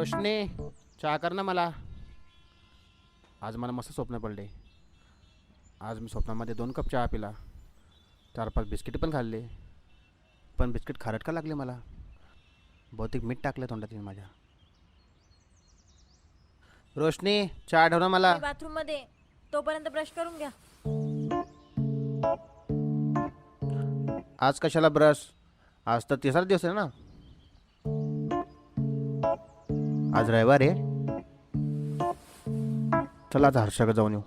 रोशनी चहा कर ना मला. आज मला मस्त स्वप्न पडले. आज मी स्वप्नामध्ये दोन कप चहा पिला. चार पाच बिस्किट पण खाल्ले. पण बिस्किट खारट का लागले मला? बहुतेक मीठ टाकलं तोंडात येऊन माझ्या. रोशनी चहा ठेव ना मला. बाथरूममध्ये. तोपर्यंत ब्रश करून घ्या. आज कशाला ब्रश आज तर तिसरा दिवस आहे ना? आज रविवार आहे. चला आता हर्षाकडे जाऊन येऊ.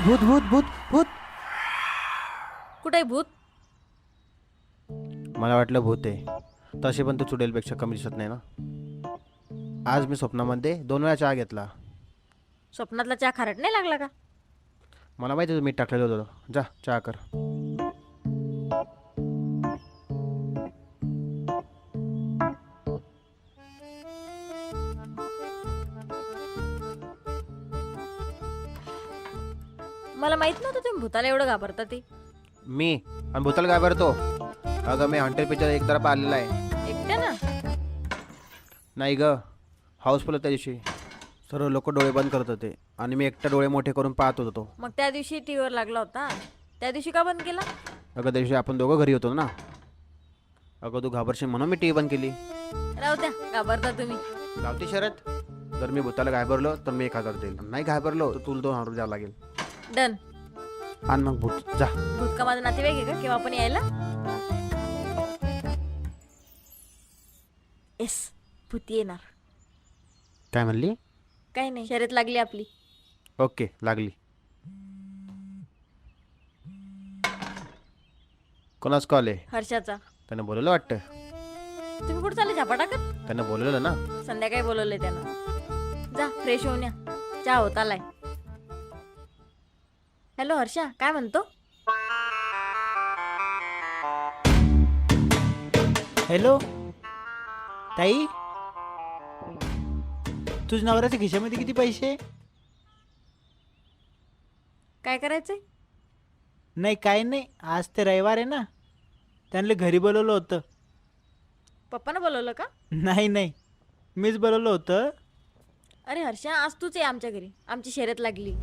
भूत भूत भूत भूत. कुठे भूत? मला वाटलं भूत आहे. तसे पण तो चुडेलपेक्षा कमी दिसत नाही ना. आज मी स्वप्नामध्ये दोन वेळा चहा घेतला. स्वप्नातला चहा खारट नाही लागला का? मला माहिती होतं मीठ टाकलेलं होतं. जा चहा कर. मला माहीत नव्हतं तुम्ही भूताला एवढं घाबरता ते. मी? आणि भूताल भरतो अगं मी हॉन्टेल पिक्चर एक तरफ आलेला आहे. एकट्या ना? नाही ग हाऊसफुल त्या दिवशी. सर्व लोक डोळे बंद करत होते. आणि मी एकटा डोळे मोठे करून पाहत होतो मग त्या दिवशी टीव्हीवर लागला होता? त्या दिवशी का बंद केला? अगं त्या दिवशी आपण दोघं घरी होतो ना. अगं तू घाबरशील म्हणून मी टी व्ही बंद केली. राहू द्या घाबरता तुम्ही. लावती शरत जर मी भूताला घाबरलो तर मी एक हजार देईल नाही घाबरलो तर तुला दोन हजार द्यावं लागेल. डन. आण मग भूत. जा. भूत का माझा नातेवाईक आहे का? केव्हा पण यायला? येस भूत येणार. काय म्हणली? काही नाही. शर्यत लागली आपली. ओके लागली. कोणाच कॉल आहे? हर्षाचा. त्यानं बोलवलं वाटतं? तुम्ही कुठे चालले? झापा टाकत? त्यानं बोलवलं ना? संध्याकाळी बोलवलंय त्यानं. जा फ्रेश होऊन या. चहा होत आलाय. हॅलो हर्षा काय म्हणतो? हॅलो ताई? तुझ्या नवऱ्याच्या खिशामध्ये किती पैसे काय करायचंय? नाही काय नाही. आज ते रविवार आहे ना. त्यांना घरी बोलवलं होतं. पप्पानं बोलवलं का? नाही नाही. मीच बोलवलं होतं. अरे हर्षा आज तूच आहे आमच्या घरी. आमची शर्यत लागली.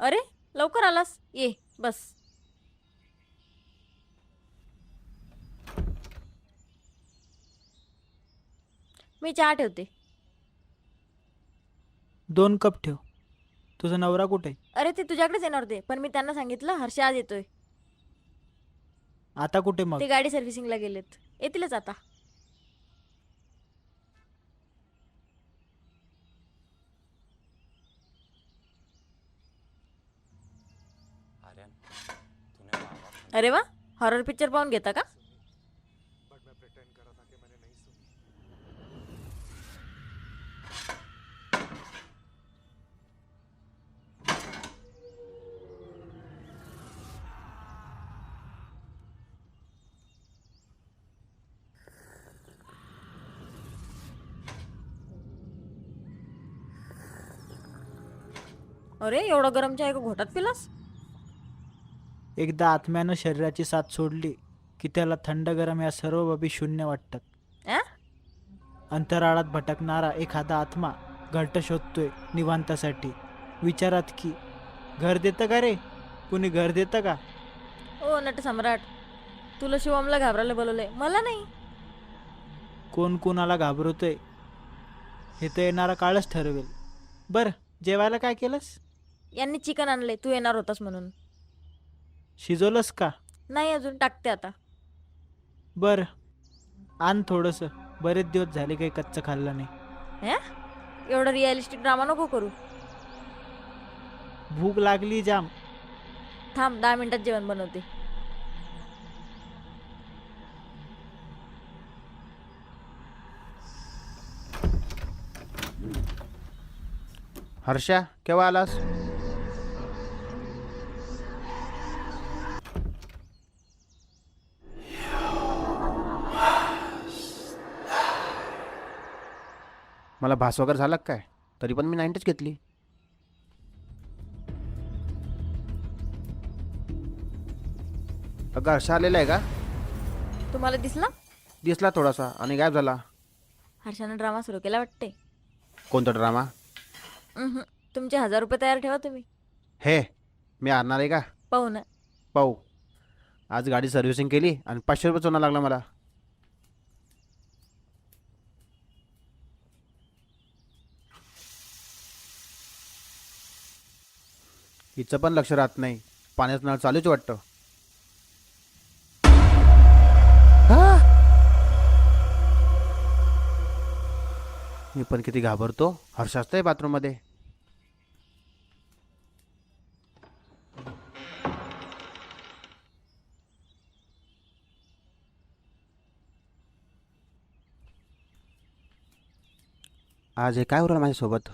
अरे लवकर आलास. ये बस. मी चहा ठेवते. दोन कप ठेव. तुझा नवरा कुठे? आहे? अरे ते तुझ्याकडेच येणार होते पण मी त्यांना सांगितलं हर्षा आज येतोय. आता कुठे मग? ते गाडी सर्व्हिसिंगला गेलेत. येतीलच आता. अरे वा हॉरर पिक्चर पाहून घेता का? अरे एवढा गरम चहा एका घोटात पिलास? एकदा आत्म्यानं शरीराची साथ सोडली की त्याला थंड गरम या सर्व बाबी शून्य वाटतात? अंतराळात भटकणारा एखादा आत्मा घरट शोधतोय निवांतासाठी. विचारात की घर देतं का रे? कुणी घर देतं का? ओ नट सम्राट तुला शिवमला घाबरायला बोलवलंय. मला नाही. कोण कोणाला घाबरतोय हे तर येणारा काळच ठरवेल. बरं जेवायला काय केलंस? यांनी चिकन आणलंय तू येणार होतास म्हणून. शिजवलंस का? नाही अजून टाकते आता. बरं. आण थोडंसं. बरेच दिवस झाले काही कच्चं खाल्लं नाही. हे? एवढा रिअलिस्टिक ड्रामा नको करू. भूक लागली जाम. थांब दहा मिनिटात जेवण बनवते. हर्षा केव्हा आलास? मला भास वगैरे झाला का काय? तरी पण मी नाईन्टीच घेतली. अगं हर्षा आलेला आहे का? तुम्हाला दिसला? दिसला थोडासा आणि गायब झाला. हर्षानं ड्रामा सुरू केला वाटते कोणता ड्रामा. तुमचे हजार रुपये तयार ठेवा तुम्ही. हे मी आणणार आहे का? पाहू ना. पाहू. आज गाडी सर्व्हिसिंग केली आणि पाचशे रुपये चोना लागला मला. हिचं पण लक्ष राहत नाही. पाण्याचं नळ चालूच वाटतं. हा! मी पण किती घाबरतो. हर्ष असतंय बाथरूममध्ये. आज हे काय उरलं माझ्यासोबत?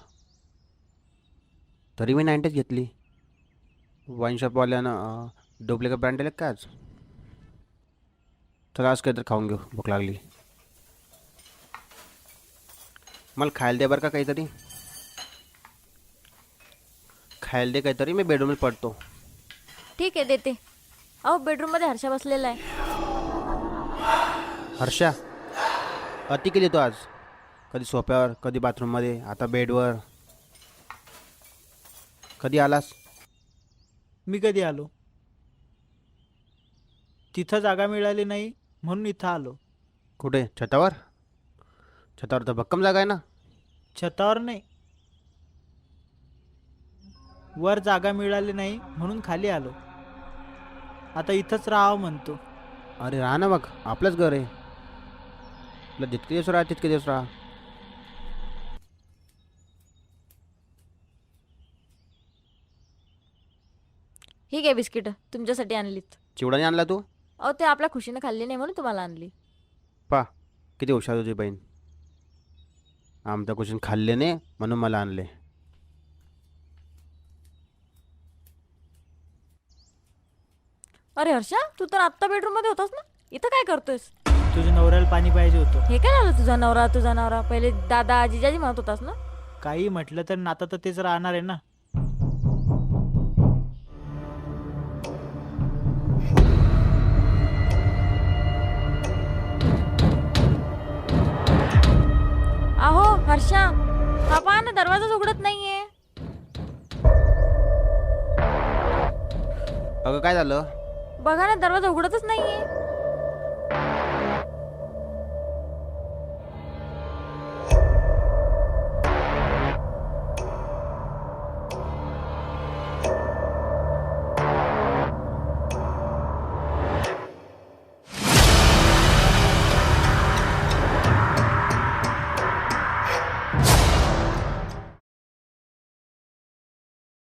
तरी मी नाईन्टीच घेतली. वाईन शॉपवाल्यानं डुप्लिकेट ब्रँड दिले का आज? चला आज काहीतरी खाऊन घेऊ भूक लागली मला खायला दे बरं का काहीतरी खायला दे काहीतरी मी बेडरूमला पडतो ठीक आहे देते। अहो बेडरूममध्ये हर्षा बसलेला आहे हर्षा अति केली तो आज। कधी सोफ्यावर कधी बाथरूममध्ये आता बेडवर कधी आलास। मी कधी आलो? तिथं जागा मिळाली नाही म्हणून इथं आलो. कुठे? छतावर? छतावर तर भक्कम जागा आहे ना? छतावर नाही. वर जागा मिळाली नाही म्हणून खाली आलो. आता इथंच राहावं म्हणतो. अरे राहा ना मग आपलंच घर आहे. तुला जितके दिवस राहा तितके दिवस राहा. ही घ्या बिस्किट तुमच्यासाठी आणलीत. चिवडाने आणला तू? अहो ते आपल्या खुशीनं खाल्ली नाही म्हणून तुम्हाला आणली. पा किती हुशार तुझी बहीण. आमच्या कुशीन खाल्ले नाही म्हणून मला आणले. अरे हर्षा तू तर आत्ता बेडरूममध्ये होतास ना? इथं काय करतोयस? तुझ्या नवऱ्याला पाणी पाहिजे होतं. हे काय झालं तुझा नवरा तुझा नवरा? पहिले दादा आजीजाजी म्हणत होतास ना? काही म्हटलं तर नातं तर तेच राहणार आहे ना. अहो हर्षा. हा पहा ना दरवाजाच उघडत नाहीये. अगं काय झालं? बघा ना दरवाजा उघडतच नाहीये.